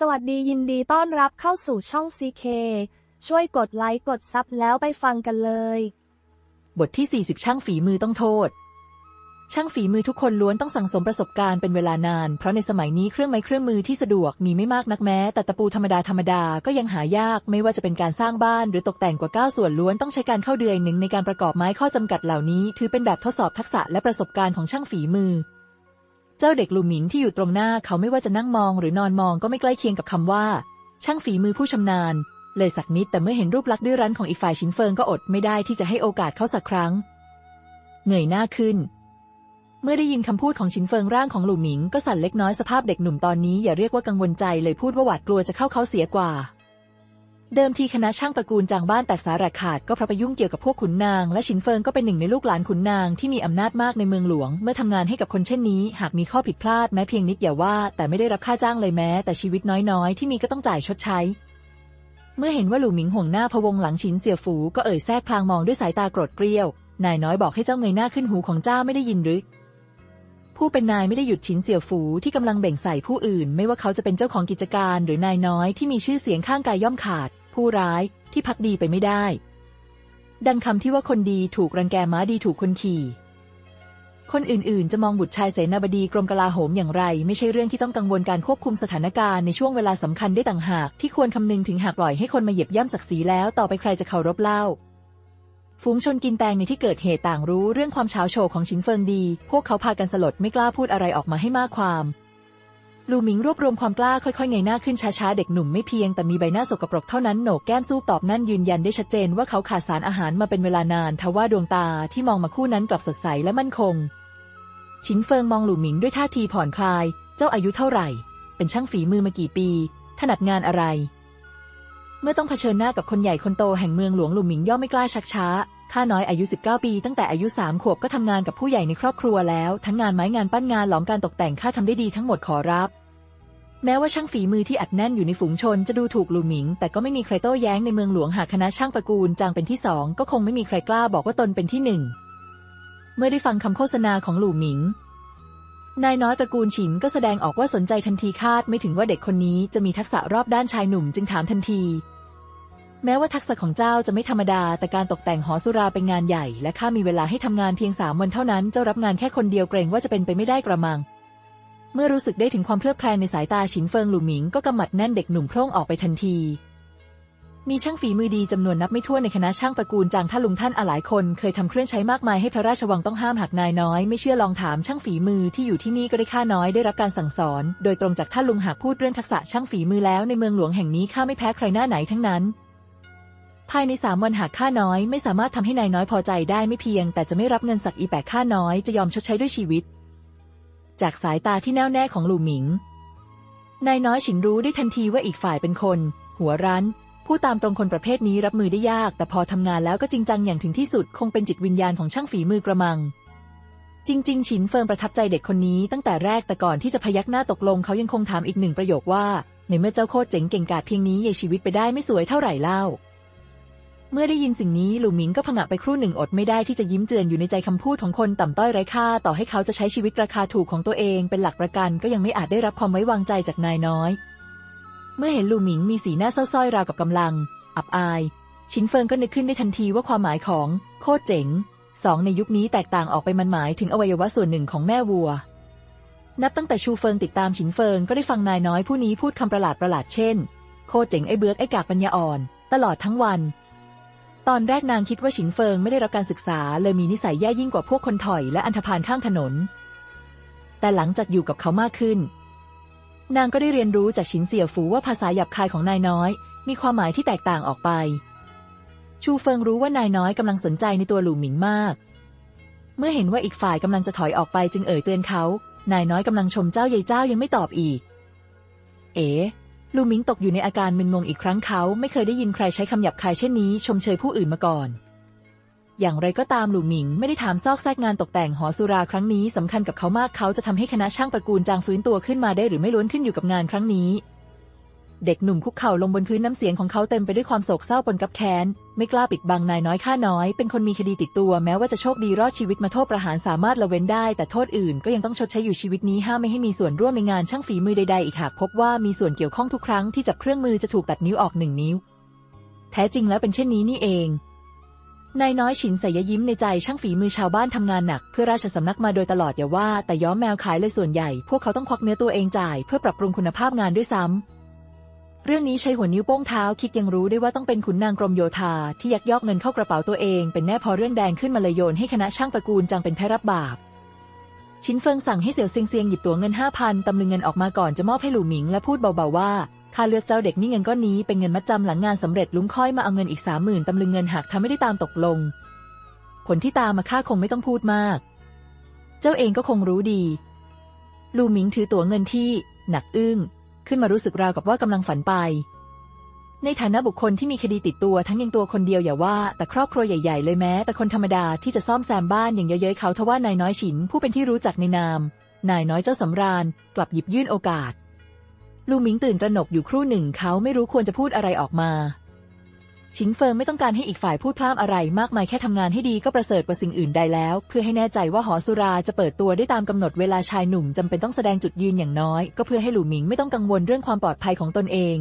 สวัสดียินดีต้อนรับเข้าสู่ช่อง CK ช่วยกดไลค์กดซับแล้วไปฟังกันเลย บทที่ 40 ช่างฝีมือต้องโทษ ช่างฝีมือทุกคนล้วนต้องสั่งสมประสบการณ์เป็นเวลานาน เพราะในสมัยนี้เครื่องไม้เครื่องมือที่สะดวกมีไม่มากนักแม้ แต่ตะปูธรรมดาธรรมดาก็ยังหายากไม่ว่าจะเป็นการสร้างบ้านหรือตกแต่งกว่า 9 ส่วนล้วนต้องใช้การเข้าเดือยหนึ่งในการประกอบไม้ข้อจำกัดเหล่านี้ ถือเป็นแบบทดสอบทักษะและประสบการณ์ของช่างฝีมือ เจ้าเด็กลูหมิงที่อยู่ตรงหน้าเขาไม่ว่าจะนั่งมองหรือนอนมองก็ไม่ใกล้เคียงกับคำว่า ช่างฝีมือผู้ชำนาญ เลยสักนิดแต่เมื่อเห็นรูปลักษณ์ดื้อรั้นของอีกฝ่ายชินเฟิงก็อดไม่ได้ที่จะให้โอกาสเขาสักครั้ง เงยหน้าขึ้น เมื่อได้ยินคำพูดของชินเฟิงร่างของหลู่หมิงก็สั่นเล็กน้อยสภาพเด็กหนุ่มตอนนี้อย่าเรียกว่ากังวลใจเลยพูดว่าหวาดกลัวจะเข้าเขาเสียกว่า เดิมทีคณะช่างตระกูลจางบ้านแตกสาระขาดก็เพราะไปยุ่งเกี่ยวกับพวกขุนนาง และชินเฟิงก็เป็นหนึ่งในลูกหลานขุนนางที่มีอำนาจมากในเมืองหลวง เมื่อทำงานให้กับคนเช่นนี้ หากมีข้อผิดพลาดแม้เพียงนิดอย่าว่า แต่ไม่ได้รับค่าจ้างเลยแม้ แต่ชีวิตน้อยๆ ที่มีก็ต้องจ่ายชดใช้ เมื่อเห็นว่าหลู่หมิงห่วงหน้าพะวงหลังชินเสี่ยวฝูก็เอ่ยแทรกพลางมองด้วยสายตาโกรธเกรี้ยว นายน้อยบอกให้เจ้าเงยหน้าขึ้นหูของเจ้าไม่ได้ยินหรือ ผู้เป็นนายไม่ได้หยุดชินเสี่ยวฝูที่กำลังเบ่งใส่ผู้อื่น ไม่ว่าเขาจะเป็นเจ้าของกิจการหรือนายน้อยที่มีชื่อเสียงข้างกายย่อมขาด ผู้ร้ายที่พักดีไปไม่ได้ ดังคำที่ว่าคนดีถูกรังแกม้าดีถูกคนขี่ คนอื่นๆ จะมองบุตรชายเสนาบดีกรมกลาโหมอย่างไร ไม่ใช่เรื่องที่ต้องกังวลการควบคุมสถานการณ์ในช่วงเวลาสำคัญได้ต่างหาก ที่ควรคำนึงถึงหากปล่อยให้คนมาเหยียบย่ำศักดิ์ศรีแล้วต่อไปใครจะเคารพเล่า ฝูงชนกินแตงในที่เกิดเหตุต่างรู้เรื่องความเช้าโชว์ของชินเฟิงดี พวกเขาพากันสลดไม่กล้าพูดอะไรออกมาให้มากความลูหมิงรวบรวมความกล้าค่อยๆเงยหน้าขึ้นช้าๆ เด็กหนุ่มไม่เพียงแต่มีใบหน้าสกปรกเท่านั้นโหนกแก้มสู้ตอบนั่นยืนยันได้ชัดเจนว่าเขาขาดสารอาหารมาเป็นเวลานานทว่าดวงตาที่มองมาคู่นั้นกลับสดใสและมั่นคง ชินเฟิงมองหลู่หมิงด้วยท่าทีผ่อนคลาย เจ้าอายุเท่าไหร่ เป็นช่างฝีมือมากี่ปี ถนัดงานอะไร เมื่อต้องเผชิญหน้ากับคนใหญ่คนโตแห่งเมืองหลวงหลู่หมิงย่อมไม่กล้าชักช้า ข้าน้อยอายุ 19 ปี ตั้งแต่อายุ 3 ขวบก็ทำงานกับผู้ใหญ่ในครอบครัวแล้ว ทั้งงานไม้งานปั้นงานหลอมการตกแต่งข้าทำได้ดีทั้งหมดขอรับ แม้ว่าช่างฝีมือที่อัดแน่นอยู่ในฝูงชนจะดูถูกหลู่หมิง แต่ก็ไม่มีใครโต้แย้งในเมืองหลวงหากคณะช่างตระกูลจางเป็นที่สองก็คงไม่มีใครกล้าบอกว่าตนเป็นที่หนึ่งเมื่อได้ฟังคำโฆษณาของหลู่หมิง นายน้อยตระกูลฉินก็แสดงออกว่าสนใจทันทีคาดไม่ถึงว่าเด็กคนนี้จะมีทักษะรอบด้านชายหนุ่มจึงถามทันที แม้ว่าทักษะของเจ้าจะไม่ธรรมดา แต่การตกแต่งหอสุราเป็นงานใหญ่ และข้ามีเวลาให้ทำงานเพียงสามวันเท่านั้นเจ้ารับงานแค่คนเดียวเกรงว่าจะเป็นไปไม่ได้กระมัง เมื่อรู้สึกได้ถึงความเพลิดเพลินในสายตาฉินเฟิงหลู่หมิงก็กำหมัดแน่นเด็กหนุ่มโพร่งออกไปทันที มีช่างฝีมือดีจำนวนนับไม่ถ้วนในคณะช่างตระกูลจางท่านลุงท่านอาหลายคน เคยทำเครื่องใช้มากมายให้พระราชวังต้องห้ามหากนายน้อย ไม่เชื่อลองถามช่างฝีมือที่อยู่ที่นี่ก็ได้ข้าน้อยได้รับการสั่งสอน โดยตรงจากท่านลุงหากพูดเรื่องทักษะช่างฝีมือแล้วในเมืองหลวงแห่งนี้ข้าไม่แพ้ใครหน้าไหนทั้งนั้น ภายในสามวันหากข้าน้อย ไม่สามารถทำให้นายน้อยพอใจได้ไม่เพียง แต่จะไม่รับเงินสักอีแปดข้าน้อยจะยอมชดใช้ด้วยชีวิต จากสายตาที่แน่วแน่ของหลู่หมิงนายน้อยฉินรู้ได้ทันทีว่าอีกฝ่ายเป็นคน หัวรั้น ผู้ตามตรงคนประเภทนี้รับมือได้ยาก แต่พอทำงานแล้วก็จริงจังอย่างถึงที่สุดคงเป็นจิตวิญญาณของช่างฝีมือกระมัง จริง ๆ ฉินเฟิงประทับใจเด็กคนนี้ตั้งแต่แรกแต่ก่อนที่จะพยักหน้าตกลงเขายังคงถามอีกหนึ่งประโยคว่า ในเมื่อเจ้าโคตรเจ๋งเก่งกาจเพียงนี้ยายชีวิตไปได้ไม่สวยเท่าไหร่เล่า เมื่อได้ยินสิ่งนี้หลูหมิงก็ผงะไปครู่หนึ่งอดไม่ได้ที่จะยิ้มเจือนอยู่ในใจคำพูดของคนต่ำต้อยไร้ค่า ต่อให้เขาจะใช้ชีวิตราคาถูกของตัวเอง เป็นหลักประกันก็ยังไม่อาจได้รับความไว้วางใจจากนายน้อย เมื่อเห็นลู่หมิงมีสีหน้าเศร้าส้อยราวกับกำลัง อับอาย ชินเฟิงก็นึกขึ้นได้ทันทีว่าความหมายของโคตรเจ๋งสองในยุคนี้แตกต่างออกไปมันหมายถึงอวัยวะส่วนหนึ่งของแม่วัว นับตั้งแต่ชูเฟิงติดตามฉินเฟิงก็ได้ฟังนายน้อยผู้นี้พูดคำประหลาดประหลาดเช่น โคตรเจ๋งไอ้เบือกไอ้กากปัญญาอ่อน ตลอดทั้งวัน ตอนแรกนางคิดว่าฉินเฟิงไม่ได้รับการศึกษา เลยมีนิสัยแย่ยิ่งกว่าพวกคนถอยและอันธพาลข้างถนน แต่หลังจากอยู่กับเขามากขึ้น นางก็ได้เรียนรู้จากฉินเสี่ยวฝูว่าภาษาหยาบคายของนายน้อย มีความหมายที่แตกต่างออกไป ชูเฟิงรู้ว่านายน้อยกำลังสนใจในตัวหลู่หมิงมาก เมื่อเห็นว่าอีกฝ่ายกำลังจะถอยออกไปจึงเอ่ยเตือนเขา นายน้อยกำลังชมเจ้าใหญ่เจ้ายังไม่ตอบอีก เอ๋ลูหมิงตกอยู่ในอาการมึนงงอีกครั้งเขาไม่เคยได้ยินใครใช้คำหยาบคายเช่นนี้ ชมเชยผู้อื่นมาก่อน อย่างไรก็ตามหลู่หมิงไม่ได้ถามซอกแซกงานตกแต่งหอสุราครั้งนี้สำคัญกับเขามากเขาจะทำให้คณะช่างตระกูลจางฟื้นตัวขึ้นมาได้หรือไม่ล้วนขึ้นอยู่กับงานครั้งนี้ เด็กหนุ่มคุกเข่าลงบนพื้นน้ำเสียงของเขาเต็มไปด้วยความโศกเศร้าปนกับแค้น ไม่กล้าปิดบังนายน้อยข้าน้อย เป็นคนมีคดีติดตัวแม้ว่าจะโชคดีรอดชีวิตมาโทษประหารสามารถละเว้นได้ แต่โทษอื่นก็ยังต้องชดใช้อยู่ชีวิตนี้ห้ามไม่ให้มีส่วนร่วมในงานช่างฝีมือใดๆอีกหากพบว่ามีส่วนเกี่ยวข้องทุกครั้งที่จับเครื่องมือจะถูกตัดนิ้วออกหนึ่งนิ้ว แท้จริงแล้วเป็นเช่นนี้นี่เอง นายน้อยฉินใส่ยยิ้มในใจช่างฝีมือชาวบ้านทำงานหนัก เพื่อราชสำนักมาโดยตลอดอย่าว่า แต่ย้อมแมวขายเลยส่วนใหญ่ พวกเขาต้องควักเนื้อตัวเองจ่ายเพื่อปรับปรุงคุณภาพงานด้วยซ้ำ เรื่องนี้ใช้หัวนิ้วโป้งเท้าคิดยังรู้ได้ว่าต้องเป็นขุนนางกรมโยธาที่ยักยอกเงินเข้ากระเป๋าตัวเอง เป็นแน่พอเรื่องแดงขึ้นมาเลยโยนให้คณะช่างตระกูลจังเป็นแพ้รับบาปชินเฟิงสั่งให้เสี่ยวเซียงเซียงหยิบตั๋วเงินห้าพันตำลึงเงินออกมาก่อนจะมอบให้หลู่หมิงและพูดเบาๆว่า ค่าเลือกเจ้าเด็กนี่เงินก้อนนี้เป็นเงินมัดจำหลังงานสำเร็จลุงค่อยมาเอาเงินอีกสามหมื่นตำลึงเงินหากทำไม่ได้ตามตกลง ผลที่ตามมาข้าคงไม่ต้องพูดมาก เจ้าเองก็คงรู้ดี ลูหมิงถือตั๋วเงินที่ หนักอึ้ง ขึ้นมารู้สึกราวกับว่ากำลังฝันไป ในฐานะบุคคลที่มีคดีติดตัวทั้งยังตัวคนเดียวอย่าว่า แต่ครอบครัวใหญ่ ๆ เลยแม้ แต่คนธรรมดาที่จะซ่อมแซมบ้านอย่างเย้ยๆเขาทว่านายน้อยฉินผู้เป็นที่รู้จักในนาม นายน้อยเจ้าสำราญกลับหยิบยื่นโอกาส ลูหมิงตื่นตระหนกอยู่ครู่หนึ่งเขาไม่รู้ควรจะพูดอะไรออกมา ชิงเฟิงไม่ต้องการให้อีกฝ่ายพูดพร่ำอะไร มากมายแค่ทำงานให้ดีก็ประเสริฐกว่าสิ่งอื่นใดแล้ว เพื่อให้แน่ใจว่าหอสุราจะเปิดตัวได้ตามกำหนดเวลาชายหนุ่มจำเป็นต้องแสดงจุดยืนอย่างน้อย ก็เพื่อให้หลู่หมิงไม่ต้องกังวลเรื่องความปลอดภัยของตนเอง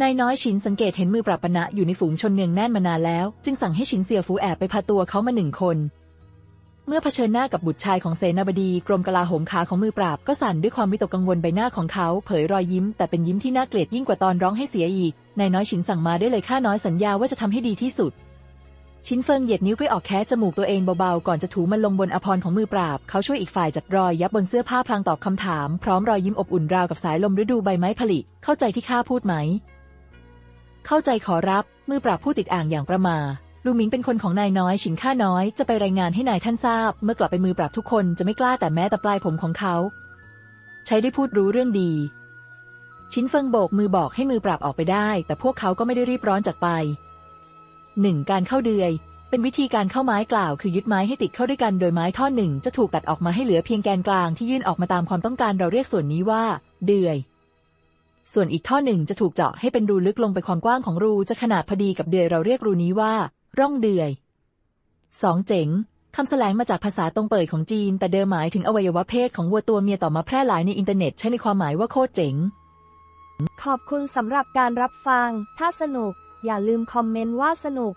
นายน้อยชินสังเกตเห็นมือปราบปณะอยู่ในฝูงชนเนืองแน่นมานานแล้ว จึงสั่งให้ชินเสี่ยวฟูแอบไปพาตัวเขามาหนึ่งคน เมื่อเผชิญหน้ากับบุตรชายของเสนาบดีกรมกลาโหมขาของมือปราบก็สั่นด้วยความวิตกกังวลใบหน้าของเขา เผยรอยยิ้ม แต่เป็นยิ้มที่น่าเกลียดยิ่งกว่าตอนร้องให้เสียอีกนายน้อยชินสั่งมาได้เลยข้าน้อยสัญญาว่าจะทำให้ดีที่สุด ชินเฟิงเหยียดนิ้วก้อยออกแคะจมูกตัวเองเบาๆก่อนจะถูมันลงบนอภรของมือปราบ เขาช่วยอีกฝ่ายจัดรอยยับบนเสื้อผ้าพลางตอบคำถาม พร้อมรอยยิ้มอบอุ่นราวกับสายลมฤดูใบไม้ผลิเข้าใจที่ข้าพูดไหม เข้าใจขอรับมือปราบผู้ติดอ่างอย่างประมา ลูหมิงเป็นคนของนายน้อยฉินข้าน้อยจะไปรายงานให้นายท่านทราบ เมื่อกลับไปมือปราบทุกคนจะไม่กล้าแต่แม้แต่ปลายผมของเขา ใช้ได้พูดรู้เรื่องดี ชินเฟิงโบกมือบอกให้มือปราบออกไปได้ แต่พวกเขาก็ไม่ได้รีบร้อนจากไปหนึ่งการเข้าเดือย เป็นวิธีการเข้าไม้กล่าวคือยึดไม้ให้ติดเข้าด้วยกันโดยไม้ท่อนหนึ่งจะถูกตัดออกมาให้เหลือเพียงแกนกลางที่ยื่นออกมาตามความต้องการเราเรียกส่วนนี้ว่า เดือย ส่วนอีกท่อหนึ่งจะถูกเจาะให้เป็นรูลึกลงไปความกว้างของรูจะขนาดพอดีกับเดือยเราเรียกรูนี้ว่า ร่องเดือยสองเจ๋งคำแสลงมาจากภาษาตรงเปิดของจีน แต่เดิมหมายถึงอวัยวะเพศของวัวตัวเมียต่อมาแพร่หลายในอินเทอร์เน็ตใช้ในความหมายว่าโคตรเจ๋ง ขอบคุณสำหรับการรับฟัง ถ้าสนุก อย่าลืมคอมเมนต์ว่าสนุก